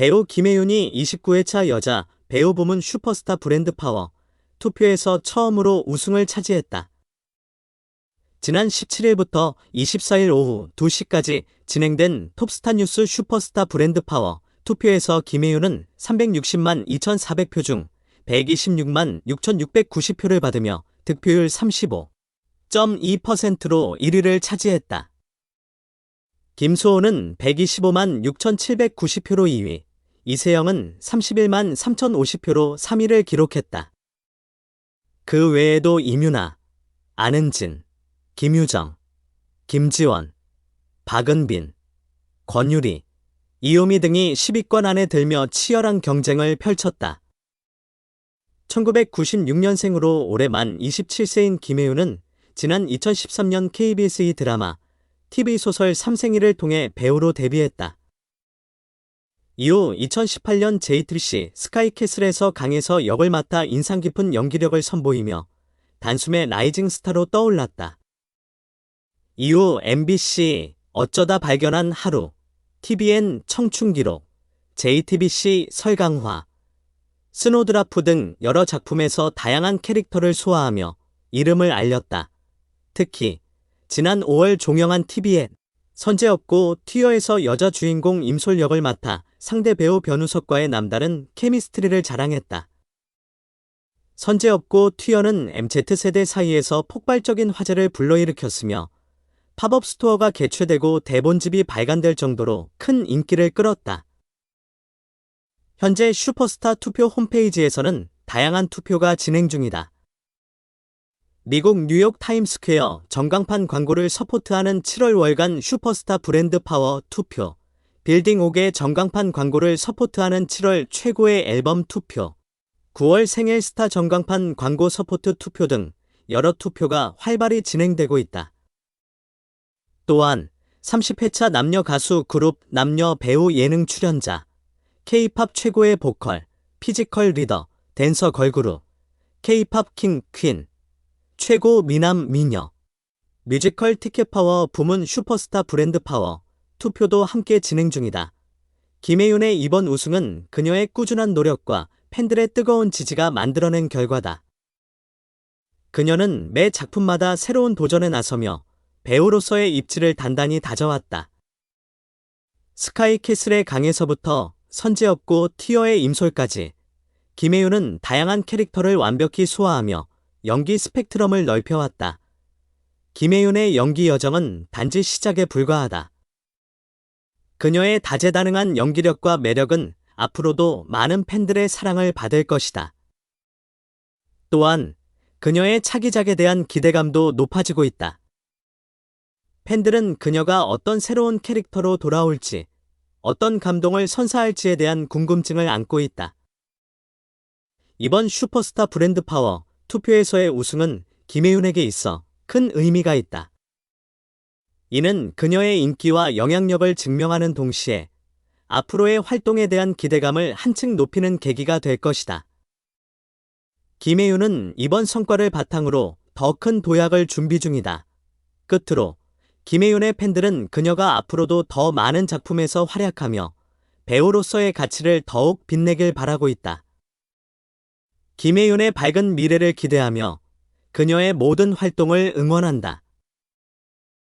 배우 김혜윤이 29회차 여자 배우 부문 슈퍼스타 브랜드 파워 투표에서 처음으로 우승을 차지했다. 지난 17일부터 24일 오후 2시까지 진행된 톱스타 뉴스 슈퍼스타 브랜드 파워 투표에서 김혜윤은 360만 2,400표 중 126만 6,690표를 받으며 득표율 35.2%로 1위를 차지했다. 김수호는 125만 6,790표로 2위, 이세영은 31만 3,050표로 3위를 기록했다. 그 외에도 이뮤나, 안은진, 김유정, 김지원, 박은빈, 권유리, 이요미 등이 10위권 안에 들며 치열한 경쟁을 펼쳤다. 1996년생으로 올해 만 27세인 김혜윤은 지난 2013년 KBS 2 드라마 TV소설 삼생이를 통해 배우로 데뷔했다. 이후 2018년 JTBC 스카이캐슬에서 강에서 역을 맡아 인상 깊은 연기력을 선보이며 단숨에 라이징 스타로 떠올랐다. 이후 MBC 어쩌다 발견한 하루, TVN 청춘기록, JTBC 설강화, 스노드라프 등 여러 작품에서 다양한 캐릭터를 소화하며 이름을 알렸다. 특히 지난 5월 종영한 TVN 선제업고 튀어에서 여자 주인공 임솔 역을 맡아 상대 배우 변우석과의 남다른 케미스트리를 자랑했다. 선제업고 튀어는 MZ세대 사이에서 폭발적인 화제를 불러일으켰으며 팝업 스토어가 개최되고 대본집이 발간될 정도로 큰 인기를 끌었다. 현재 슈퍼스타 투표 홈페이지에서는 다양한 투표가 진행 중이다. 미국 뉴욕 타임스퀘어 전광판 광고를 서포트하는 7월 월간 슈퍼스타 브랜드 파워 투표, 빌딩 옥의 전광판 광고를 서포트하는 7월 최고의 앨범 투표, 9월 생일 스타 전광판 광고 서포트 투표 등 여러 투표가 활발히 진행되고 있다. 또한 30회차 남녀 가수 그룹 남녀 배우 예능 출연자, K-팝 최고의 보컬, 피지컬 리더, 댄서 걸그룹, K-팝 킹 퀸, 최고 미남 미녀, 뮤지컬 티켓 파워 부문 슈퍼스타 브랜드 파워 투표도 함께 진행 중이다. 김혜윤의 이번 우승은 그녀의 꾸준한 노력과 팬들의 뜨거운 지지가 만들어낸 결과다. 그녀는 매 작품마다 새로운 도전에 나서며 배우로서의 입지를 단단히 다져왔다. 스카이캐슬의 강에서부터 선제업고 티어의 임솔까지 김혜윤은 다양한 캐릭터를 완벽히 소화하며 연기 스펙트럼을 넓혀왔다. 김혜윤의 연기 여정은 단지 시작에 불과하다. 그녀의 다재다능한 연기력과 매력은 앞으로도 많은 팬들의 사랑을 받을 것이다. 또한 그녀의 차기작에 대한 기대감도 높아지고 있다. 팬들은 그녀가 어떤 새로운 캐릭터로 돌아올지, 어떤 감동을 선사할지에 대한 궁금증을 안고 있다. 이번 슈퍼스타 브랜드 파워 투표에서의 우승은 김혜윤에게 있어 큰 의미가 있다. 이는 그녀의 인기와 영향력을 증명하는 동시에 앞으로의 활동에 대한 기대감을 한층 높이는 계기가 될 것이다. 김혜윤은 이번 성과를 바탕으로 더 큰 도약을 준비 중이다. 끝으로 김혜윤의 팬들은 그녀가 앞으로도 더 많은 작품에서 활약하며 배우로서의 가치를 더욱 빛내길 바라고 있다. 김혜윤의 밝은 미래를 기대하며 그녀의 모든 활동을 응원한다.